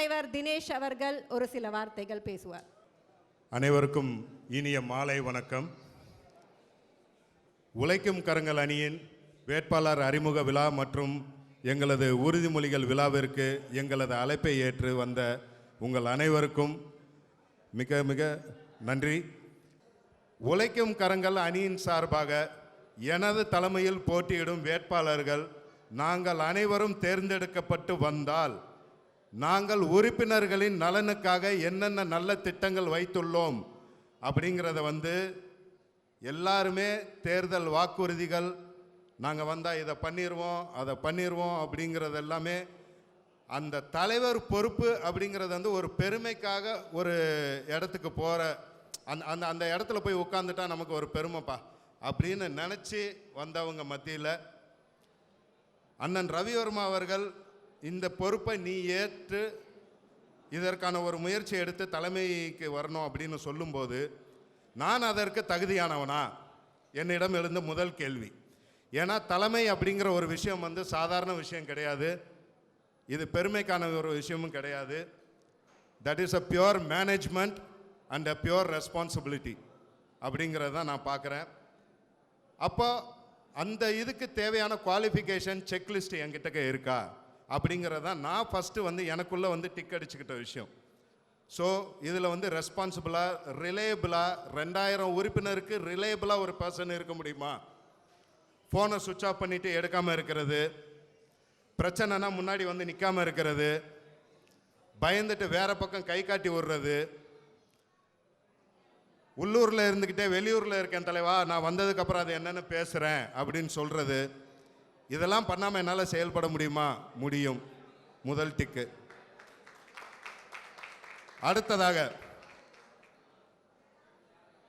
தலைவர் தினேஷ் அவர்கள் ஒரு சில வார்த்தைகள் பேசுவார். அனைவருக்கும் இனிய மாலை வணக்கம். உழைக்கும் கரங்கள் அணியின் வேட்பாளர் அறிமுக விழா மற்றும் எங்களது உறுதிமொழிகள் விழாவிற்கு எங்களது அழைப்பை ஏற்று வந்த உங்கள் அனைவருக்கும் மிக மிக நன்றி. உழைக்கும் கரங்கள் அணியின் சார்பாக எனது தலைமையில் போட்டியிடும் வேட்பாளர்கள் நாங்கள் அனைவரும் தேர்ந்தெடுக்கப்பட்டு வந்தால் நாங்கள் உறுப்பினர்களின் நலனுக்காக என்னென்ன நல்ல திட்டங்கள் வைத்துள்ளோம் அப்படிங்கிறத வந்து எல்லாருமே தேர்தல் வாக்குறுதிகள் நாங்கள் வந்தால் இதை பண்ணிடுவோம் அதை பண்ணிடுவோம் அப்படிங்கிறது எல்லாமே அந்த தலைவர் பொறுப்பு அப்படிங்கிறது வந்து ஒரு பெருமைக்காக ஒரு இடத்துக்கு போகிற அந்த அந்த அந்த இடத்துல போய் உட்காந்துட்டா நமக்கு ஒரு பெருமைப்பா அப்படின்னு நினச்சி வந்தவங்க மத்தியில் அண்ணன் ரவிவர்மா அவர்கள் இந்த பொறுப்பை நீ ஏற்று இதற்கான ஒரு முயற்சி எடுத்து தலைமைக்கு வரணும் அப்படின்னு சொல்லும்போது நான் அதற்கு தகுதியானவனா? என்னிடம் எழுந்த முதல் கேள்வி. ஏன்னா தலைமை அப்படிங்கிற ஒரு விஷயம் வந்து சாதாரண விஷயம் கிடையாது. இது பெருமைக்கான ஒரு விஷயமும் கிடையாது. That is a pure management and a pure responsibility அப்படிங்கிறத நான் பார்க்குறேன். அப்போ அந்த இதுக்கு தேவையான குவாலிஃபிகேஷன் செக்லிஸ்ட் என்கிட்ட இருக்கா? அப்படிங்கிறத நான் ஃபஸ்ட்டு வந்து எனக்குள்ளே வந்து டிக் அடிச்சுக்கிட்ட விஷயம். ஸோ இதில் வந்து ரெஸ்பான்சிபிளாக ரிலேபிளாக ரெண்டாயிரம் உறுப்பினருக்கு ரிலேபிளாக ஒரு பர்சன் இருக்க முடியுமா? ஃபோனை சுவிட்ச் ஆஃப் பண்ணிவிட்டு எடுக்காமல் இருக்கிறது. பிரச்சனைனா முன்னாடி வந்து நிற்காம இருக்கிறது. பயந்துட்டு வேறு பக்கம் கை காட்டி விடுறது உள்ளூரில் இருந்துக்கிட்டே வெளியூரில் இருக்கேன் தலைவா நான் வந்ததுக்கப்புறம் அது என்னென்னு பேசுகிறேன் அப்படின்னு சொல்கிறது இதெல்லாம் பண்ணாமல் என்னால் செயல்பட முடியுமா? முடியும். முதல் டிக்கு அடுத்ததாக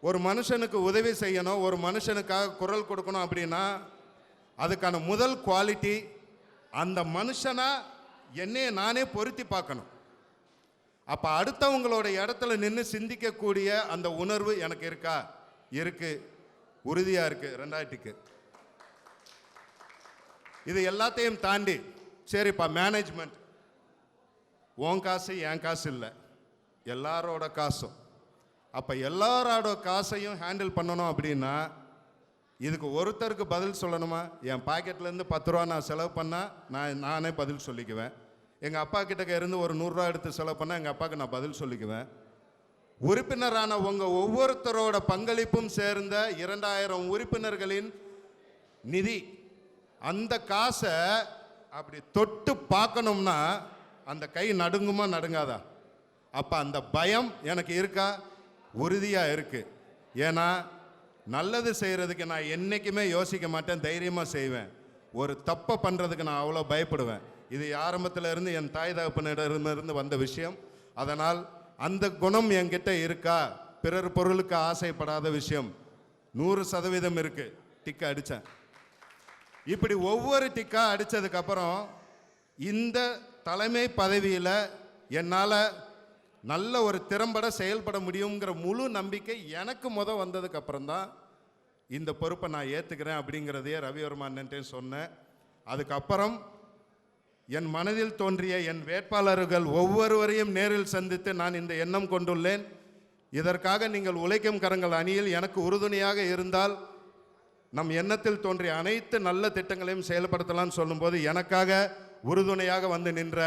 ஒரு மனுஷனுக்கு உதவி செய்யணும் ஒரு மனுஷனுக்காக குரல் கொடுக்கணும் அப்படின்னா அதுக்கான முதல் குவாலிட்டி அந்த மனுஷனா என்னைய நானே பொருத்தி பார்க்கணும். அப்போ அடுத்தவங்களோட இடத்துல நின்று சிந்திக்கக்கூடிய அந்த உணர்வு எனக்கு இருக்கா? இருக்குது உறுதியாக இருக்குது ரெண்டாயிரத்துக்கு. இது எல்லாத்தையும் தாண்டி சரிப்பா மேனேஜ்மெண்ட் உன் காசு என் காசு இல்லை. எல்லாரோட காசும். அப்போ எல்லாரோட காசையும் ஹேண்டில் பண்ணணும் அப்படின்னா இதுக்கு ஒருத்தருக்கு பதில் சொல்லணுமா? என் பாக்கெட்லேருந்து பத்து ரூபா நான் செலவு பண்ணால் நான் நானே பதில் சொல்லிக்குவேன். எங்கள் அப்பா கிட்டக்க இருந்து ஒரு நூறுரூவா எடுத்து செலவு பண்ணால் எங்கள் அப்பாவுக்கு நான் பதில் சொல்லிக்குவேன். உறுப்பினரான உங்கள் ஒவ்வொருத்தரோட பங்களிப்பும் சேர்ந்த இரண்டாயிரம் உறுப்பினர்களின் நிதி அந்த காசை அப்படி தொட்டு பார்க்கணும்னா அந்த கை நடுங்குமா நடுங்காதா? அப்போ அந்த பயம் எனக்கு இருக்கா? உறுதியாக இருக்குது ஏன்னா நல்லது செய்கிறதுக்கு நான் என்றைக்குமே யோசிக்க மாட்டேன் தைரியமாக செய்வேன். ஒரு தப்பை பண்ணுறதுக்கு நான் அவ்வளோ பயப்படுவேன். இது ஆரம்பத்தில் இருந்து என் தாய் தகப்பனிடமிருந்து வந்த விஷயம். அதனால் அந்த குணம் என்கிட்ட இருக்கா? பிறர் பொருளுக்கு ஆசைப்படாத விஷயம். நூறு சதவீதம் இருக்குது டிக்க அடித்தேன் இப்படி ஒவ்வொரு டிக்கா அடித்ததுக்கப்புறம் இந்த தலைமை பதவியில் என்னால் நல்ல ஒரு திறம்பட செயல்பட முடியுங்கிற முழு நம்பிக்கை எனக்கு முத வந்ததுக்கப்புறம் தான் இந்த பொறுப்பை நான் ஏற்றுக்கிறேன் அப்படிங்கிறதையே ரவிவர்மா அண்ணன்ட்டே சொன்னேன். அதுக்கப்புறம் என் மனதில் தோன்றிய என் வேட்பாளர்கள் ஒவ்வொருவரையும் நேரில் சந்தித்து நான் இந்த எண்ணம் கொண்டுள்ளேன். இதற்காக நீங்கள் உழைக்கும் கரங்கள் அணியில் எனக்கு உறுதுணையாக இருந்தால் நம் எண்ணத்தில் தோன்றிய அனைத்து நல்ல திட்டங்களையும் செயல்படுத்தலாம்னு சொல்லும்போது எனக்காக உறுதுணையாக வந்து நின்ற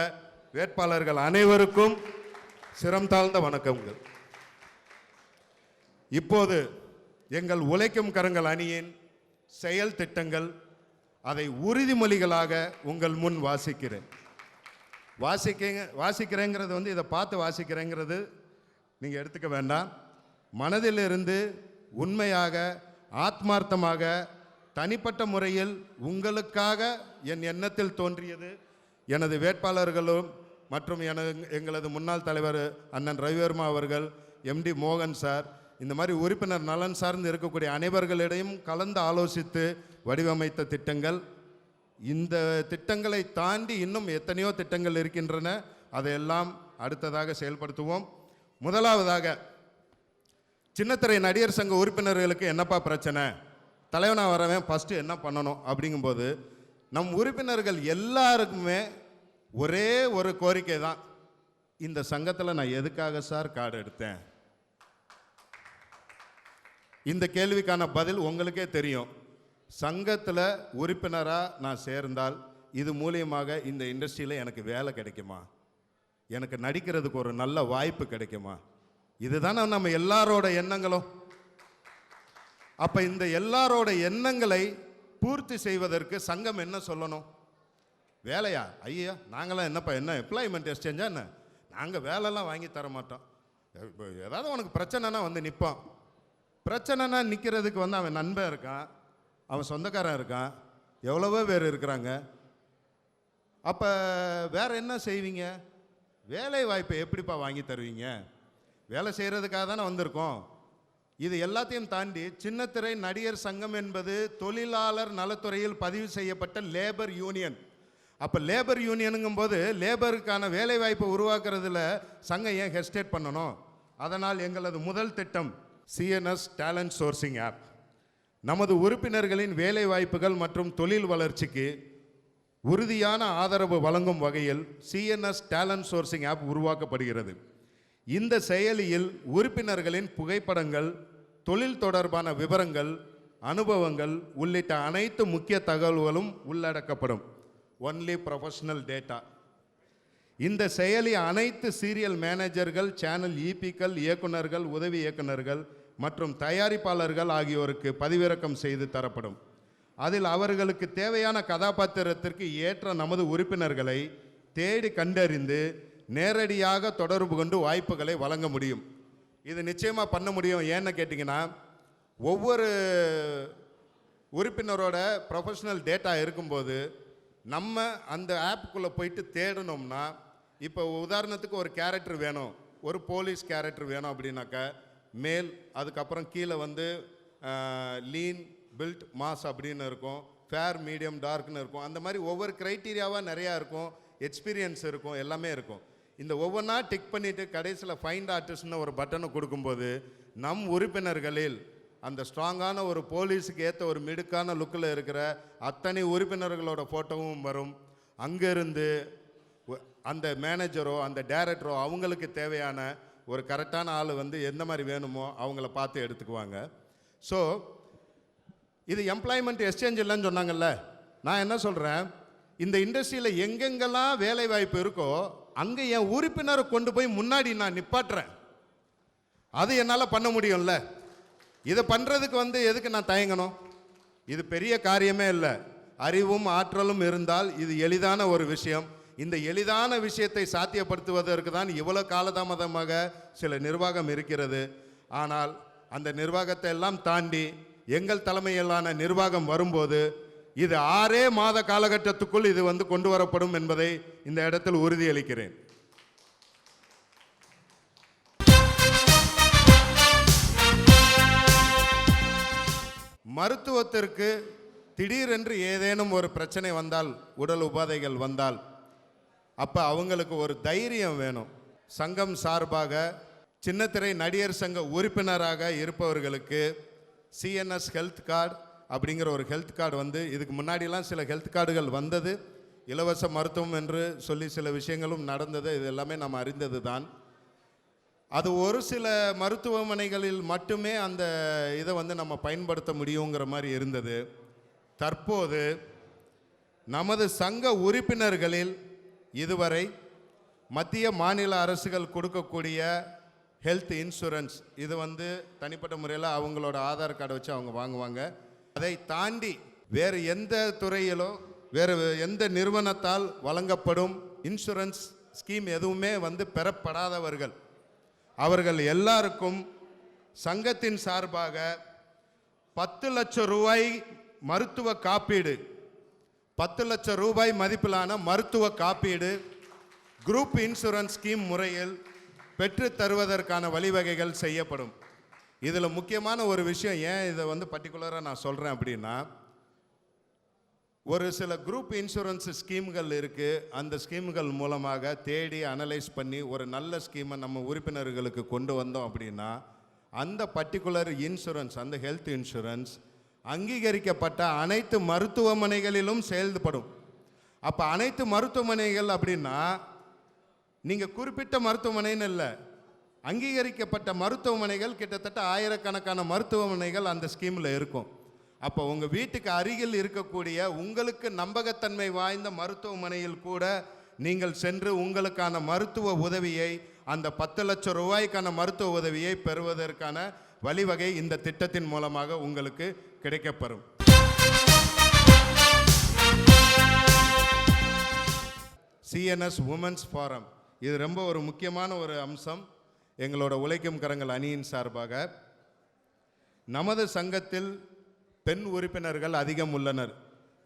வேட்பாளர்கள் அனைவருக்கும் சிரம் தாழ்ந்த வணக்கங்கள் இப்போது எங்கள் உழைக்கும் கரங்கள் அணியின் செயல் திட்டங்கள் அதை உறுதிமொழிகளாக உங்கள் முன் வாசிக்கிறேன். வாசிக்க வாசிக்கிறேங்கிறது வந்து இதை பார்த்து வாசிக்கிறேங்கிறது நீங்கள் எடுத்துக்க வேண்டாம். மனதிலிருந்து உண்மையாக ஆத்மார்த்தமாக தனிப்பட்ட முறையில் உங்களுக்காக என் எண்ணத்தில் தோன்றியது. எனது வேட்பாளர்களும் மற்றும் எனது எங்களது முன்னாள் தலைவர் அண்ணன் ரவிவர்மா அவர்கள் எம்டி மோகன் சார் இந்த மாதிரி உறுப்பினர் நலன் சார்ந்து இருக்கக்கூடிய அனைவர்களிடையும் கலந்து ஆலோசித்து வடிவமைத்த திட்டங்கள். இந்த திட்டங்களை தாண்டி இன்னும் எத்தனையோ திட்டங்கள் இருக்கின்றன. அதையெல்லாம் அடுத்ததாக செயல்படுத்துவோம். முதலாவதாக சின்னத்திரை நடிகர் சங்க உறுப்பினர்களுக்கு என்னப்பா பிரச்சனை? தலைவனாக வரவன் ஃபஸ்ட்டு என்ன பண்ணணும் அப்படிங்கும்போது நம் உறுப்பினர்கள் எல்லாருக்குமே ஒரே ஒரு கோரிக்கை தான். இந்த சங்கத்தில் நான் எதுக்காக சார் கார்டு எடுத்தேன்? இந்த கேள்விக்கான பதில் உங்களுக்கே தெரியும். சங்கத்தில் உறுப்பினராக நான் சேர்ந்தால் இது மூலியமாக இந்த இண்டஸ்ட்ரியில் எனக்கு வேலை கிடைக்குமா? எனக்கு நடிக்கிறதுக்கு ஒரு நல்ல வாய்ப்பு கிடைக்குமா? இதுதானே நம்ம எல்லாரோட எண்ணங்களும் அப்ப இந்த எல்லாரோட எண்ணங்களை பூர்த்தி செய்வதற்கு சங்கம் என்ன சொல்லணும்? வேலையா? ஐயா நாங்களாம் என்னப்பா என்ன எம்ப்ளாய்மெண்ட் எக்ஸ்சேஞ்சா என்ன? நாங்கள் வேலைலாம் வாங்கி தர மாட்டோம். இப்போ ஏதாவது உனக்கு பிரச்சனைனா வந்து நிற்போம் பிரச்சனைனா நிற்கிறதுக்கு வந்து அவன் நண்பன் இருக்கான். அவன் சொந்தக்காரன் இருக்கான். எவ்வளவோ பேர் இருக்கிறாங்க. அப்போ வேற என்ன செய்வீங்க? வேலை வாய்ப்பை எப்படிப்பா வாங்கி தருவீங்க? வேலை செய்கிறதுக்காக தானே வந்திருக்கோம். இது எல்லாத்தையும் தாண்டி சின்னத்திரை நடிகர் சங்கம் என்பது தொழிலாளர் நலத்துறையில் பதிவு செய்யப்பட்ட லேபர் யூனியன். அப்போ லேபர் யூனியனுங்கும் போது லேபருக்கான வேலை வாய்ப்பை உருவாக்குறதுல சங்கம் ஏன் ஹெஸ்டேட் பண்ணணும்? அதனால் எங்களது முதல் திட்டம் சிஎன்எஸ் டேலண்ட் சோர்சிங் ஆப் நமது உறுப்பினர்களின் வேலை வாய்ப்புகள் மற்றும் தொழில் வளர்ச்சிக்கு உறுதியான ஆதரவு வழங்கும் வகையில் சிஎன்எஸ் டேலண்ட் சோர்சிங் ஆப் உருவாக்கப்படுகிறது. இந்த செயலியில் உறுப்பினர்களின் புகைப்படங்கள் தொழில் தொடர்பான விவரங்கள் அனுபவங்கள் உள்ளிட்ட அனைத்து முக்கிய தகவல்களும் உள்ளடக்கப்படும். ஒன்லி ப்ரொஃபஷனல் டேட்டா இந்த செயலி அனைத்து சீரியல் மேனேஜர்கள் சேனல் ஈபிக்கள் இயக்குனர்கள் உதவி இயக்குனர்கள் மற்றும் தயாரிப்பாளர்கள் ஆகியோருக்கு பதிவிறக்கம் செய்து தரப்படும். அதில் அவர்களுக்கு தேவையான கதாபாத்திரத்திற்கு ஏற்ற நமது உறுப்பினர்களை தேடி கண்டறிந்து நேரடியாக தொடர்பு கொண்டு வாய்ப்புகளை வழங்க முடியும். இது நிச்சயமாக பண்ண முடியும். ஏன்னு கேட்டிங்கன்னா ஒவ்வொரு உறுப்பினரோட ப்ரொஃபஷ்னல் டேட்டா இருக்கும்போது நம்ம அந்த ஆப்புக்குள்ளே போயிட்டு தேடணும்னா இப்போ உதாரணத்துக்கு ஒரு கேரக்டர் வேணும். ஒரு போலீஸ் கேரக்டர் வேணும் அப்படின்னாக்கா மேல் அதுக்கப்புறம் கீழே வந்து லீன் பில்ட் மாஸ் அப்படின்னு இருக்கும். ஃபேர் மீடியம் டார்க்னு இருக்கும். அந்த மாதிரி ஒவ்வொரு க்ரைட்டீரியாவாக நிறையா இருக்கும். எக்ஸ்பீரியன்ஸ் இருக்கும். எல்லாமே இருக்கும். இந்த ஒவ்வொன்றா டிக் பண்ணிவிட்டு கடைசியில் ஃபைண்ட் ஆர்டிஸ்ட்னு ஒரு பட்டனை கொடுக்கும்போது நம் உறுப்பினர்களில் அந்த ஸ்ட்ராங்கான ஒரு போலீஸுக்கு ஏற்ற ஒரு மிடுக்கான லுக்கில் இருக்கிற அத்தனை உறுப்பினர்களோட ஃபோட்டோவும் வரும். அங்கேருந்து அந்த மேனேஜரோ அந்த டைரக்டரோ அவங்களுக்கு தேவையான ஒரு கரெக்டான ஆள் வந்து எந்த மாதிரி வேணுமோ அவங்கள பார்த்து எடுத்துக்குவாங்க. ஸோ இது எம்ப்ளாய்மெண்ட் எக்ஸ்சேஞ்ச் இல்லைன்னு சொன்னாங்கல்ல? நான் என்ன சொல்கிறேன் இந்த இண்டஸ்ட்ரியில் எங்கெங்கெல்லாம் வேலை வாய்ப்பு இருக்கோ அங்கே என் உறுப்பினரை கொண்டு போய் முன்னாடி நான் நிப்பாட்டுறேன். அது என்னால் பண்ண முடியும்ல? இதை பண்ணுறதுக்கு வந்து எதுக்கு நான் தயங்கணும்? இது பெரிய காரியமே இல்லை. அறிவும் ஆற்றலும் இருந்தால் இது எளிதான ஒரு விஷயம். இந்த எளிதான விஷயத்தை சாத்தியப்படுத்துவதற்கு தான் இவ்வளோ காலதாமதமாக சில நிர்வாகம் இருக்கிறது. ஆனால் அந்த நிர்வாகத்தை எல்லாம் தாண்டி எங்கள் தலைமையிலான நிர்வாகம் வரும்போது இது ஆறே மாத காலகட்டத்துக்குள் இது வந்து கொண்டு வரப்படும் என்பதை இந்த இடத்தில் உறுதியளிக்கிறேன். மருத்துவத்திற்கு திடீரென்று ஏதேனும் ஒரு பிரச்சனை வந்தால் உடல் உபாதைகள் வந்தால் அப்போ அவங்களுக்கு ஒரு தைரியம் வேணும். சங்கம் சார்பாக சின்னத்திரை நடிகர் சங்க உறுப்பினராக இருப்பவர்களுக்கு சிஎன்எஸ் ஹெல்த் கார்டு அப்படிங்கிற ஒரு ஹெல்த் கார்டு வந்து இதுக்கு முன்னாடிலாம் சில ஹெல்த் கார்டுகள் வந்தது. இலவச மருத்துவம் என்று சொல்லி சில விஷயங்களும் நடந்தது. இது எல்லாமே நாம் அறிந்தது தான் அது ஒரு சில மருத்துவமனைகளில் மட்டுமே அந்த இதை வந்து நம்ம பயன்படுத்த முடியுங்கிற மாதிரி இருந்தது. தற்போது நமது சங்க உறுப்பினர்களில் இதுவரை மத்திய மாநில அரசுகள் கொடுக்கக்கூடிய ஹெல்த் இன்சூரன்ஸ் இது வந்து தனிப்பட்ட முறையில் அவங்களோட ஆதார் கார்டை வச்சு அவங்க வாங்குவாங்க. அதை தாண்டி வேறு எந்த துறையிலோ வேறு எந்த நிறுவனத்தால் வழங்கப்படும் இன்சூரன்ஸ் ஸ்கீம் எதுவுமே வந்து பெறப்படாதவர்கள். அவர்கள் எல்லாருக்கும் சங்கத்தின் சார்பாக பத்து லட்சம் ரூபாய் மருத்துவ காப்பீடு பத்து லட்சம் ரூபாய் மதிப்பிலான மருத்துவ காப்பீடு குரூப் இன்சூரன்ஸ் ஸ்கீம் முறையில் பெற்று தருவதற்கான வழிவகைகள் செய்யப்படும். இதில் முக்கியமான ஒரு விஷயம் ஏன் இதை வந்து பர்டிகுலராக நான் சொல்கிறேன் அப்படின்னா ஒரு சில குரூப் இன்சூரன்ஸ் ஸ்கீம்கள் இருக்குது அந்த ஸ்கீம்கள் மூலமாக தேடி அனலைஸ் பண்ணி ஒரு நல்ல ஸ்கீமை நம்ம உறுப்பினர்களுக்கு கொண்டு வந்தோம் அப்படின்னா அந்த பர்டிகுலர் இன்சூரன்ஸ் அந்த ஹெல்த் இன்சூரன்ஸ் அங்கீகரிக்கப்பட்ட அனைத்து மருத்துவமனைகளிலும் செயல்படும். அப்போ அனைத்து மருத்துவமனைகள் அப்படின்னா நீங்கள் குறிப்பிட்ட மருத்துவமனைன்னு இல்லை அங்கீகரிக்கப்பட்ட மருத்துவமனைகள் கிட்டத்தட்ட ஆயிரக்கணக்கான மருத்துவமனைகள் அந்த ஸ்கீமில் இருக்கும். அப்போ உங்கள் வீட்டுக்கு அருகில் இருக்கக்கூடிய உங்களுக்கு நம்பகத்தன்மை வாய்ந்த மருத்துவமனையில் கூட நீங்கள் சென்று உங்களுக்கான மருத்துவ உதவியை அந்த பத்து லட்சம் ரூபாய்க்கான மருத்துவ உதவியை பெறுவதற்கான வழிவகை இந்த திட்டத்தின் மூலமாக உங்களுக்கு கிடைக்கப்பெறும். சிஎன்எஸ் உமன்ஸ் ஃபாரம் இது ரொம்ப ஒரு முக்கியமான ஒரு அம்சம். எங்களோட உழைக்கும் கரங்கள் அணியின் சார்பாக நமது சங்கத்தில் பெண் உறுப்பினர்கள் அதிகம் உள்ளனர்.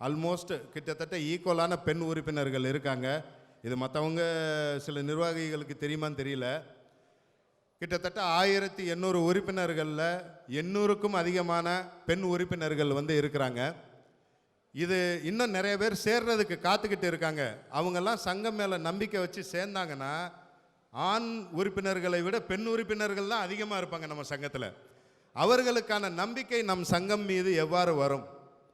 ஆல்மோஸ்ட் கிட்டத்தட்ட ஈக்குவலான பெண் உறுப்பினர்கள் இருக்காங்க. இது மற்றவங்க சில நிர்வாகிகளுக்கு தெரியுமான்னு தெரியல. கிட்டத்தட்ட ஆயிரத்தி எண்ணூறு உறுப்பினர்களில் எண்ணூறுக்கும் அதிகமான பெண் உறுப்பினர்கள் வந்து இருக்கிறாங்க. இது இன்னும் நிறைய பேர் சேர்றதுக்கு காத்துக்கிட்டு இருக்காங்க. அவங்கெல்லாம் சங்கம் மேலே நம்பிக்கை வச்சு சேர்ந்தாங்கன்னா ஆண் உறுப்பினர்களை விட பெண் உறுப்பினர்கள் தான் அதிகமாக இருப்பாங்க நம்ம சங்கத்தில். அவர்களுக்கான நம்பிக்கை நம் சங்கம் மீது எவ்வாறு வரும்?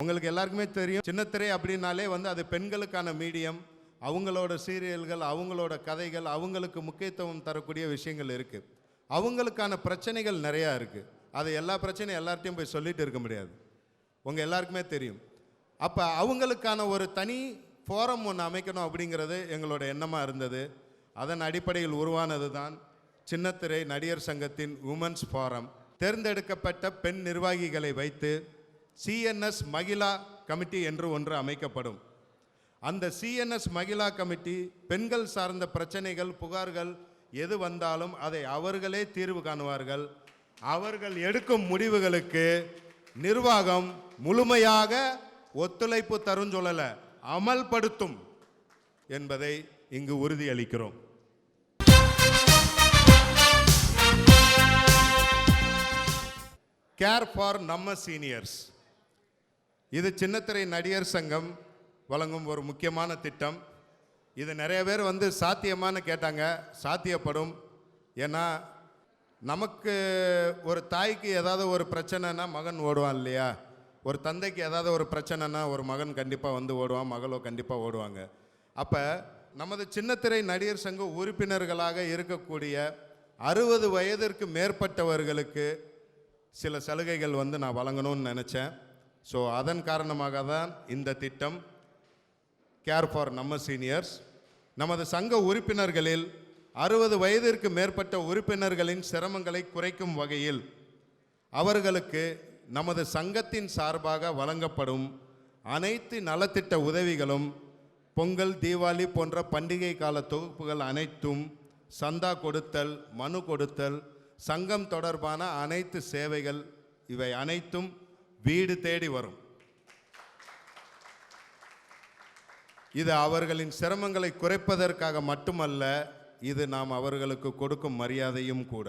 உங்களுக்கு எல்லாருக்குமே தெரியும். சின்னத்திரை அப்படின்னாலே வந்து அது பெண்களுக்கான மீடியம். அவங்களோட சீரியல்கள் அவங்களோட கதைகள் அவங்களுக்கு முக்கியத்துவம் தரக்கூடிய விஷயங்கள் இருக்குது அவங்களுக்கான பிரச்சனைகள் நிறையா இருக்குது அது எல்லா பிரச்சனையும் எல்லார்ட்டையும் போய் சொல்லிட்டு இருக்க முடியாது. உங்கள் எல்லாருக்குமே தெரியும். அப்போ அவங்களுக்கான ஒரு தனி ஃபோரம் ஒன்று அமைக்கணும் அப்படிங்கிறது எங்களோட எண்ணமாக இருந்தது. அதன் அடிப்படையில் உருவானது தான் சின்னத்திரை நடிகர் சங்கத்தின் உமன்ஸ் ஃபாரம் தேர்ந்தெடுக்கப்பட்ட பெண் நிர்வாகிகளை வைத்து சிஎன்எஸ் மகிழா கமிட்டி என்று ஒன்று அமைக்கப்படும். அந்த சிஎன்எஸ் மகிழா கமிட்டி பெண்கள் சார்ந்த பிரச்சனைகள் புகார்கள் எது வந்தாலும் அதை அவர்களே தீர்வு காணுவார்கள். அவர்கள் எடுக்கும் முடிவுகளுக்கு நிர்வாகம் முழுமையாக ஒத்துழைப்பு தரும் சொல்லலை அமல்படுத்தும் என்பதை இங்கு உறுதியளிக்கிறோம். கேர் ஃபார் நம்ம சீனியர்ஸ் இது சின்னத்திரை நடிகர் சங்கம் வழங்கும் ஒரு முக்கியமான திட்டம். இது நிறைய பேர் வந்து சாத்தியமானு கேட்டாங்க. சாத்தியப்படும். ஏன்னா நமக்கு ஒரு தாய்க்கு ஏதாவது ஒரு பிரச்சனைனா மகன் ஓடுவான் இல்லையா? ஒரு தந்தைக்கு ஏதாவது ஒரு பிரச்சனைனா ஒரு மகன் கண்டிப்பாக வந்து ஓடுவான் மகளோ கண்டிப்பாக ஓடுவாங்க. அப்போ நமது சின்னத்திரை நடிகர் சங்க உறுப்பினர்களாக இருக்கக்கூடிய அறுபது வயதிற்கு மேற்பட்டவர்களுக்கு சில சலுகைகள் வந்து நான் வழங்கணும்னு நினச்சேன். ஸோ அதன் காரணமாக தான் இந்த திட்டம் கேர் ஃபார் நம்ம சீனியர்ஸ் நமது சங்க உறுப்பினர்களில் அறுபது வயதிற்கு மேற்பட்ட உறுப்பினர்களின் சிரமங்களை குறைக்கும் வகையில் அவர்களுக்கு நமது சங்கத்தின் சார்பாக வழங்கப்படும் அனைத்து நலத்திட்ட உதவிகளும் பொங்கல் தீபாவளி போன்ற பண்டிகை கால தொகுப்புகள் அனைத்தும் சந்தா கொடுத்தல் மனு கொடுத்தல் சங்கம் தொடர்பான அனைத்து சேவைகள் இவை அனைத்தும் வீடு தேடி வரும். இது அவர்களின் சிரமங்களை குறைப்பதற்காக மட்டுமல்ல இது நாம் அவர்களுக்கு கொடுக்கும் மரியாதையும் கூட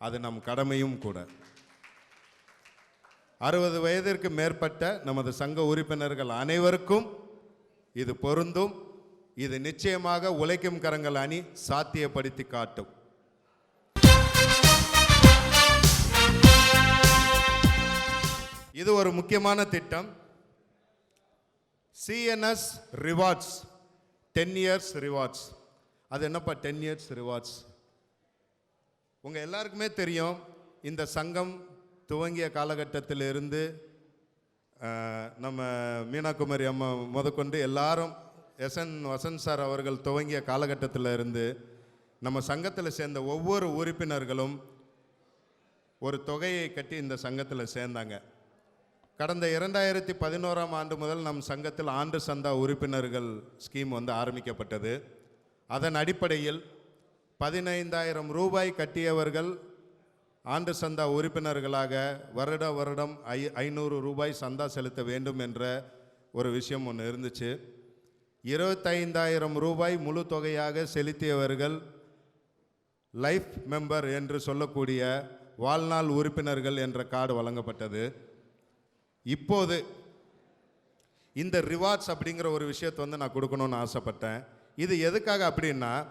அது நம் கடமையும் கூட. அறுபது வயதிற்கு மேற்பட்ட நமது சங்க உறுப்பினர்கள் அனைவருக்கும் இது பொருந்தும் இது நிச்சயமாக உழைக்கும் கரங்கள் அணி சாத்தியப்படுத்தி காட்டும். இது ஒரு முக்கியமான திட்டம். CNS rewards ten years rewards அது என்னப்பா டென் இயர்ஸ் ரிவார்ட்ஸ் உங்கள் எல்லாருக்குமே தெரியும் இந்த சங்கம் துவங்கிய காலகட்டத்திலிருந்து இருந்து நம்ம மீனாகுமரி அம்மா முதற்கொண்டு எல்லாரும் எஸ்என் வசந்த் சார் அவர்கள் துவங்கிய காலகட்டத்தில் இருந்து நம்ம சங்கத்தில் சேர்ந்த ஒவ்வொரு உறுப்பினர்களும் ஒரு தொகையை கட்டி இந்த சங்கத்தில் சேர்ந்தாங்க. கடந்த இரண்டாயிரத்தி பதினோராம் ஆண்டு முதல் நம் சங்கத்தில் ஆண்டு சந்தா உறுப்பினர்கள் ஸ்கீம் வந்து ஆரம்பிக்கப்பட்டது. அதன் அடிப்படையில் பதினைந்தாயிரம் ரூபாய் கட்டியவர்கள் ஆண்டு சந்தா உறுப்பினர்களாக வருட வருடம் ஐ ஐநூறு ரூபாய் சந்தா செலுத்த வேண்டும் என்ற ஒரு விஷயம் ஒன்று இருந்துச்சு. இருபத்தைந்தாயிரம் ரூபாய் முழு தொகையாக செலுத்தியவர்கள் லைஃப் மெம்பர் என்று சொல்லக்கூடிய வாழ்நாள் உறுப்பினர்கள் என்ற கார்டு வழங்கப்பட்டது. இப்போது இந்த ரிவார்ட்ஸ் அப்படிங்கிற ஒரு விஷயத்தை வந்து நான் கொடுக்கணும்னு ஆசைப்பட்டேன். இது எதுக்காக அப்படின்னா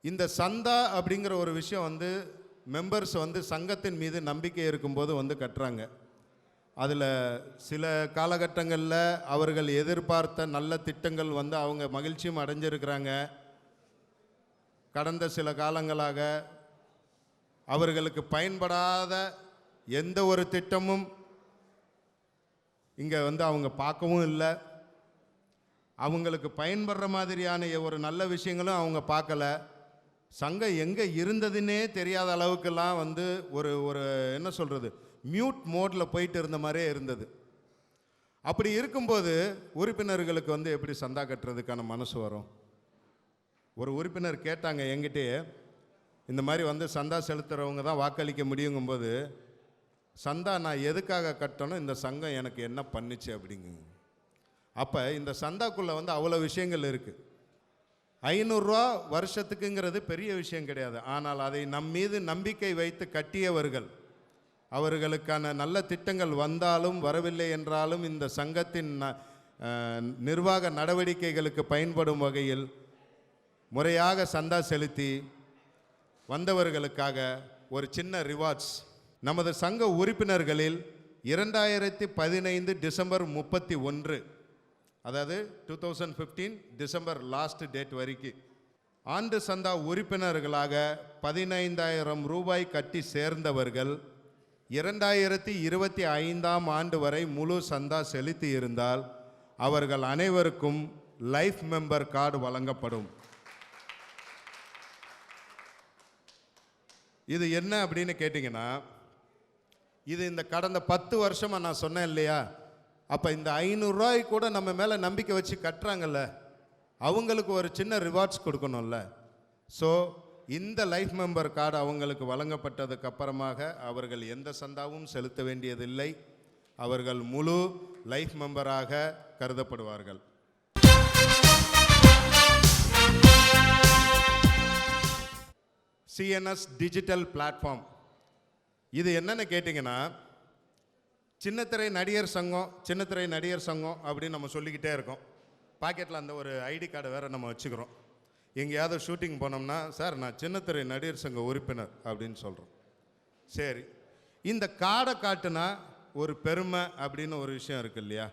இந்த சந்தா அப்படிங்கிற ஒரு விஷயம் வந்து மெம்பர்ஸ் வந்து சங்கத்தின் மீது நம்பிக்கை இருக்கும்போது வந்து கட்டுறாங்க. அதில் சில காலகட்டங்களில் அவர்கள் எதிர்பார்த்த நல்ல திட்டங்கள் வந்து அவங்க மகிழ்ச்சியும் அடைஞ்சிருக்கிறாங்க. கடந்த சில காலங்களாக அவர்களுக்கு பயன்படாத எந்த ஒரு திட்டமும் இங்கே வந்து அவங்க பார்க்கவும் இல்லை. அவங்களுக்கு பயன்படுற மாதிரியான ஒரு நல்ல விஷயங்களும் அவங்க பார்க்கல. சங்கம் எங்கே இருந்ததுன்னே தெரியாத அளவுக்கெல்லாம் வந்து ஒரு ஒரு என்ன சொல்கிறது மியூட் மோடில் போயிட்டு இருந்த மாதிரியே இருந்தது. அப்படி இருக்கும்போது உறுப்பினர்களுக்கு வந்து எப்படி சந்தா கட்டுறதுக்கான மனசு வரும்? ஒரு உறுப்பினர் கேட்டாங்க என்கிட்டயே இந்த மாதிரி வந்து சந்தா செலுத்துறவங்க தான் வாக்களிக்க முடியுங்கும்போது சந்தா நான் எதுக்காக கட்டணும்? இந்த சங்கம் எனக்கு என்ன பண்ணுச்சு அப்படிங்க. அப்போ இந்த சந்தாக்குள்ளே வந்து அவ்வளோ விஷயங்கள் இருக்குது ஐநூறுரூவா வருஷத்துக்குங்கிறது பெரிய விஷயம் கிடையாது. ஆனால் அதை நம் மீது நம்பிக்கை வைத்து கட்டியவர்கள் அவர்களுக்கான நல்ல திட்டங்கள் வந்தாலும் வரவில்லை என்றாலும் இந்த சங்கத்தின் ந- நிர்வாக நடவடிக்கைகளுக்கு பயன்படும் வகையில் முறையாக சந்தா செலுத்தி வந்தவர்களுக்காக ஒரு சின்ன ரிவார்ட்ஸ் நமது சங்க உறுப்பினர்களில் இரண்டாயிரத்தி பதினைந்து டிசம்பர் முப்பத்தி ஒன்று அதாவது two thousand fifteen December last date வரைக்கும் ஆண்டு சந்தா உறுப்பினர்களாக பதினைந்தாயிரம் ரூபாய் கட்டி சேர்ந்தவர்கள் இரண்டாயிரத்தி இருபத்தி ஐந்தாம் ஆண்டு வரை முழு சந்தா செலுத்தி இருந்தால் அவர்கள் அனைவருக்கும் லைஃப் மெம்பர் கார்டு வழங்கப்படும். இது என்ன அப்படின்னு கேட்டிங்கன்னா இது இந்த கடந்த பத்து வருஷமாக நான் சொன்னேன் இல்லையா? அப்போ இந்த ஐநூறுரூவாய் கூட நம்ம மேலே நம்பிக்கை வச்சு கட்டுறாங்கல்ல அவங்களுக்கு ஒரு சின்ன ரிவார்ட்ஸ் கொடுக்கணும்ல. ஸோ இந்த லைஃப் மெம்பர் கார்டு அவங்களுக்கு வழங்கப்பட்டதுக்கு அப்புறமாக அவர்கள் எந்த சந்தாவும் செலுத்த வேண்டியதில்லை. அவர்கள் முழு லைஃப் மெம்பராக கருதப்படுவார்கள். சிஎன்எஸ் டிஜிட்டல் பிளாட்ஃபார்ம் இது என்னன்னு கேட்டிங்கன்னா சின்னத்திரை நடிகர் சங்கம் சின்னத்திரை நடிகர் சங்கம் அப்படின்னு நம்ம சொல்லிக்கிட்டே இருக்கோம். பாக்கெட்டில் அந்த ஒரு ஐடி கார்டை வேறு நம்ம வச்சுக்கிறோம். எங்கேயாவது ஷூட்டிங் போனோம்னா சார் நான் சின்னத்திரை நடிகர் சங்க உறுப்பினர் அப்படின்னு சொல்கிறோம் சரி. இந்த கார்டை காட்டுனா ஒரு பெருமை அப்படின்னு ஒரு விஷயம் இருக்கு இல்லையா?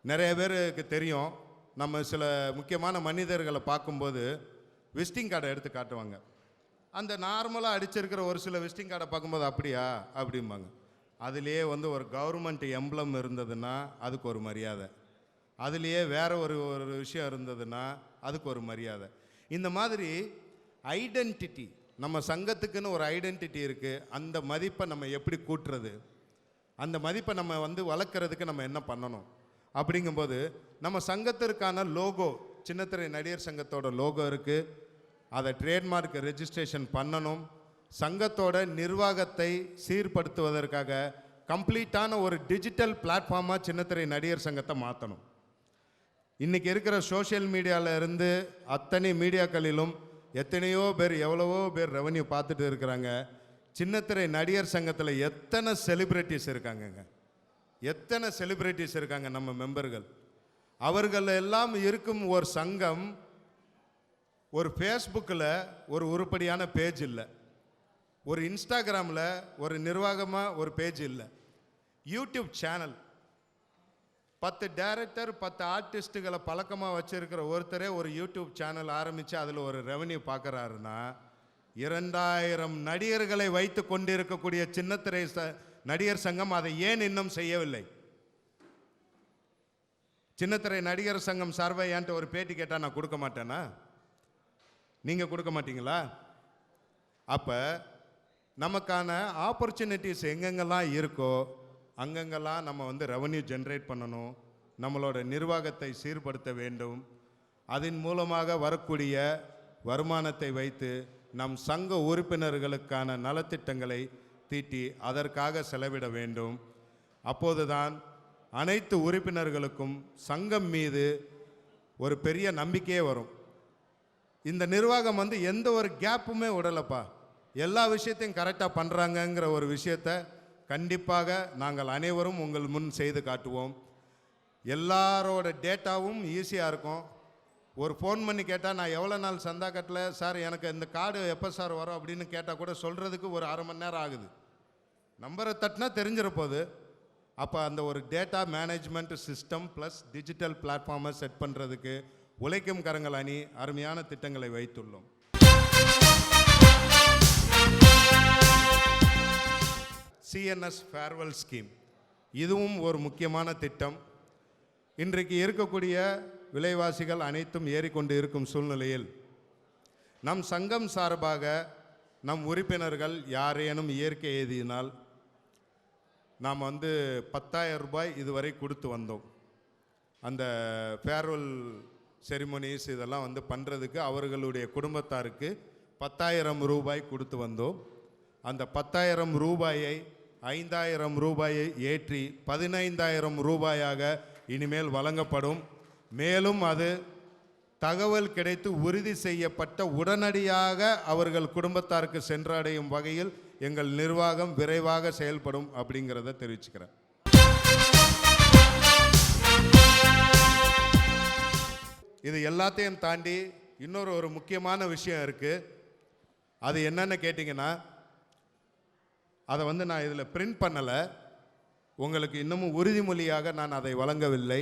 நிறைய பேருக்கு தெரியும். நம்ம சில முக்கியமான மனிதர்களை பார்க்கும்போது விசிட்டிங் கார்டை எடுத்து காட்டுவாங்க. அந்த நார்மலாக அடிச்சிருக்கிற ஒரு சில விசிட்டிங் கார்டை பார்க்கும்போது அப்படியா? அப்படிம்பாங்க. அதுலேயே வந்து ஒரு கவர்மெண்ட் எம்ப்ளம் இருந்ததுன்னா அதுக்கு ஒரு மரியாதை. அதுலேயே வேற ஒரு ஒரு விஷயம் இருந்ததுன்னா அதுக்கு ஒரு மரியாதை. இந்த மாதிரி ஐடென்டிட்டி நம்ம சங்கத்துக்குன்னு ஒரு ஐடென்டிட்டி இருக்குது அந்த மதிப்பை நம்ம எப்படி கூட்டுறது? அந்த மதிப்பை நம்ம வந்து வளர்க்குறதுக்கு நம்ம என்ன பண்ணணும்? அப்படிங்கும்போது நம்ம சங்கத்திற்கான லோகோ சின்னத்திரை நடிகர் சங்கத்தோட லோகோ இருக்குது அதை ட்ரேட்மார்க் ரெஜிஸ்ட்ரேஷன் பண்ணணும். சங்கத்தோட நிர்வாகத்தை சீர்படுத்துவதற்காக கம்ப்ளீட்டான ஒரு டிஜிட்டல் பிளாட்ஃபார்மாக சின்னத்திரை நடிகர் சங்கத்தை மாற்றணும் இன்றைக்கி இருக்கிற சோஷியல் மீடியாவில் இருந்து அத்தனை மீடியாக்களிலும் எத்தனையோ பேர் எவ்வளவோ பேர் ரெவன்யூ பார்த்துட்டு இருக்கிறாங்க. சின்னத்திரை நடிகர் சங்கத்தில் எத்தனை செலிப்ரிட்டிஸ் இருக்காங்கங்க? எத்தனை செலிப்ரிட்டிஸ் இருக்காங்க நம்ம மெம்பர்கள் அவர்கள் எல்லாம் இருக்கும் ஒரு சங்கம் ஒரு ஃபேஸ்புக்கில் ஒரு உருப்படியான பேஜ் இல்லை. ஒரு இன்ஸ்டாகிராமில் ஒரு நிர்வாகமாக ஒரு பேஜ் இல்லை. யூடியூப் சேனல் பத்து டேரக்டர் பத்து ஆர்டிஸ்ட்டுகளை பழக்கமாக வச்சுருக்கிற ஒருத்தரே ஒரு யூடியூப் சேனல் ஆரம்பித்து அதில் ஒரு ரெவன்யூ பார்க்குறாருன்னா இரண்டாயிரம் நடிகர்களை வைத்து கொண்டிருக்கக்கூடிய சின்னத்திரை ச நடிகர் சங்கம் அதை ஏன் இன்னும் செய்யவில்லை? சின்னத்திரை நடிகர் சங்கம் சார்பாக ஒரு பேட்டி கேட்டால் நான் கொடுக்க மாட்டேனா? நீங்கள் கொடுக்க மாட்டீங்களா? அப்போ நமக்கான ஆப்பர்ச்சுனிட்டிஸ் எங்கெங்கெல்லாம் இருக்கோ அங்கங்கெல்லாம் நம்ம வந்து ரெவன்யூ ஜென்ரேட் பண்ணணும் நம்மளோட நிர்வாகத்தை சீர்படுத்த வேண்டும். அதன் மூலமாக வரக்கூடிய வருமானத்தை வைத்து நம் சங்க உறுப்பினர்களுக்கான நலத்திட்டங்களை தீட்டி அதற்காக செலவிட வேண்டும். அப்போதுதான் அனைத்து உறுப்பினர்களுக்கும் சங்கம் மீது ஒரு பெரிய நம்பிக்கையே வரும். இந்த நிர்வாகம் வந்து எந்த ஒரு கேப்புமே விடலப்பா. எல்லா விஷயத்தையும் கரெக்டாக பண்ணுறாங்கங்கிற ஒரு விஷயத்தை கண்டிப்பாக நாங்கள் அனைவரும் உங்கள் முன் செய்து காட்டுவோம். எல்லாரோட டேட்டாவும் ஈஸியாக இருக்கும். ஒரு ஃபோன் பண்ணி கேட்டால் நான் எவ்வளோ நாள் சந்தா கட்டல? சார் எனக்கு இந்த கார்டு எப்போ சார் வரும்? அப்படின்னு கேட்டால் கூட சொல்கிறதுக்கு ஒரு அரை மணி நேரம் ஆகுது. நம்பரை தட்டினா தெரிஞ்சிருப்போது அப்போ அந்த ஒரு data management system plus digital பிளாட்ஃபார்மை set பண்ணுறதுக்கு உழைக்கும் கரங்கள் அணி அருமையான திட்டங்களை வைத்துள்ளோம். சிஎன்எஸ் ஃபேர்வெல் ஸ்கீம் இதுவும் ஒரு முக்கியமான திட்டம். இன்றைக்கு இருக்கக்கூடிய விலைவாசிகள் அனைத்தும் ஏறிக்கொண்டு இருக்கும் சூழ்நிலையில் நம் சங்கம் சார்பாக நம் உறுப்பினர்கள் யாரேனும் இயற்கை எழுதினால் நாம் வந்து பத்தாயிரம் ரூபாய் இதுவரை கொடுத்து வந்தோம். அந்த ஃபேர்வெல் செரிமனிஸ் இதெல்லாம் வந்து பண்ணுறதுக்கு அவர்களுடைய குடும்பத்தாருக்கு பத்தாயிரம் ரூபாய் கொடுத்து வந்தோம். அந்த பத்தாயிரம் ரூபாயை ஐந்தாயிரம் ரூபாயை ஏற்றி பதினைந்தாயிரம் ரூபாயாக இனிமேல் வழங்கப்படும். மேலும் அது தகவல் கிடைத்து உறுதி செய்யப்பட்ட உடனடியாக அவர்கள் குடும்பத்தாருக்கு சென்றடையும் வகையில் எங்கள் நிர்வாகம் விரைவாக செயல்படும் அப்படிங்கிறத தெரிவிச்சுக்கிறேன். இது எல்லாத்தையும் தாண்டி இன்னொரு ஒரு முக்கியமான விஷயம் இருக்குது அது என்னென்னு கேட்டிங்கன்னா அதை வந்து நான் இதில் பிரிண்ட் பண்ணலை. உங்களுக்கு இன்னமும் உறுதிமொழியாக நான் அதை வழங்கவில்லை.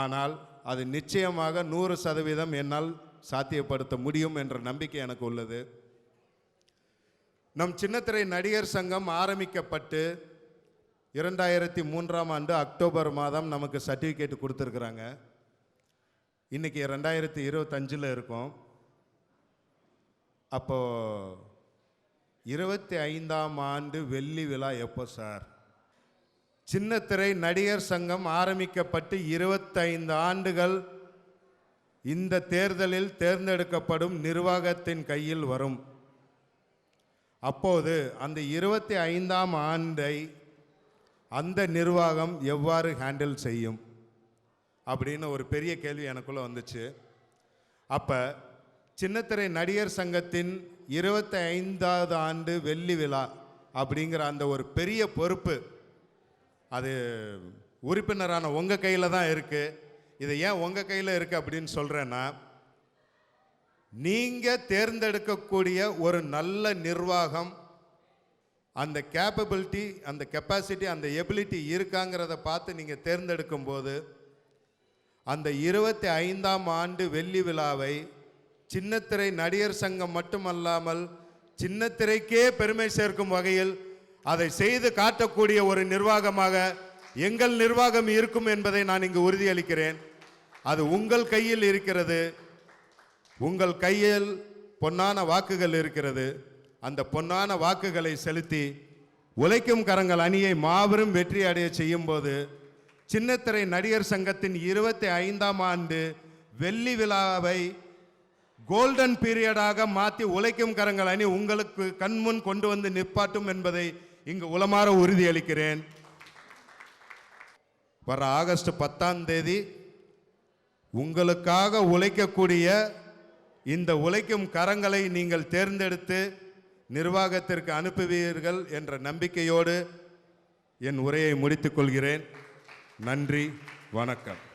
ஆனால் அது நிச்சயமாக நூறு சதவீதம் என்னால் சாத்தியப்படுத்த முடியும் என்ற நம்பிக்கை எனக்கு உள்ளது. நம் சின்னத்திரை நடிகர் சங்கம் ஆரம்பிக்கப்பட்டு இரண்டாயிரத்தி மூன்றாம் ஆண்டு அக்டோபர் மாதம் நமக்கு சர்டிஃபிகேட் கொடுத்துருக்குறாங்க. இன்னைக்கு ரெண்டாயிரத்தி இருபத்தஞ்சில் இருக்கோம். அப்போது இருபத்தி ஐந்தாம் ஆண்டு வெள்ளி விழா எப்போ சார்? சின்னத்திரை நடிகர் சங்கம் ஆரம்பிக்கப்பட்டு இருபத்தைந்து ஆண்டுகள் இந்த தேர்தலில் தேர்ந்தெடுக்கப்படும் நிர்வாகத்தின் கையில் வரும். அப்போது அந்த இருபத்தி ஐந்தாம் ஆண்டை அந்த நிர்வாகம் எவ்வாறு ஹேண்டில் செய்யும்? அப்படின்னு ஒரு பெரிய கேள்வி எனக்குள்ளே வந்துச்சு. அப்போ சின்னத்திரை நடிகர் சங்கத்தின் இருபத்தி ஐந்தாவது ஆண்டு வெள்ளி விழா அப்படிங்கிற அந்த ஒரு பெரிய பொறுப்பு அது உறுப்பினரான உங்கள் கையில் தான் இருக்குது இது ஏன் உங்கள் கையில் இருக்குது அப்படின்னு சொல்கிறேன்னா நீங்கள் தேர்ந்தெடுக்கக்கூடிய ஒரு நல்ல நிர்வாகம் அந்த கேப்பபிலிட்டி அந்த கெப்பாசிட்டி அந்த எபிலிட்டி இருக்காங்கிறத பார்த்து நீங்கள் தேர்ந்தெடுக்கும் போது அந்த இருபத்தி ஐந்தாம் ஆண்டு வெள்ளி விழாவை சின்னத்திரை நடிகர் சங்கம் மட்டுமல்லாமல் சின்னத்திரைக்கே பெருமை சேர்க்கும் வகையில் அதை செய்து காட்டக்கூடிய ஒரு நிர்வாகமாக எங்கள் நிர்வாகம் இருக்கும் என்பதை நான் இங்கு உறுதியளிக்கிறேன். அது உங்கள் கையில் இருக்கிறது. உங்கள் கையில் பொன்னான வாக்குகள் இருக்கிறது. அந்த பொன்னான வாக்குகளை செலுத்தி உழைக்கும் கரங்கள் அணியை மாபெரும் வெற்றி அடைய செய்யும் போது சின்னத்திரை நடிகர் சங்கத்தின் இருபத்தி ஐந்தாம் ஆண்டு வெள்ளி விழாவை கோல்டன் பீரியடாக மாற்றி உழைக்கும் கரங்கள் அணி உங்களுக்கு கண்முன் கொண்டு வந்து நிப்பாட்டும் என்பதை இங்கு உளமாற உறுதியளிக்கிறேன். வர ஆகஸ்ட் பத்தாம் தேதி உங்களுக்காக உழைக்கக்கூடிய இந்த உழைக்கும் கரங்களை நீங்கள் தேர்ந்தெடுத்து நிர்வாகத்திற்கு அனுப்புவீர்கள் என்ற நம்பிக்கையோடு என் உரையை முடித்துக் கொள்கிறேன். நன்றி வணக்கம்.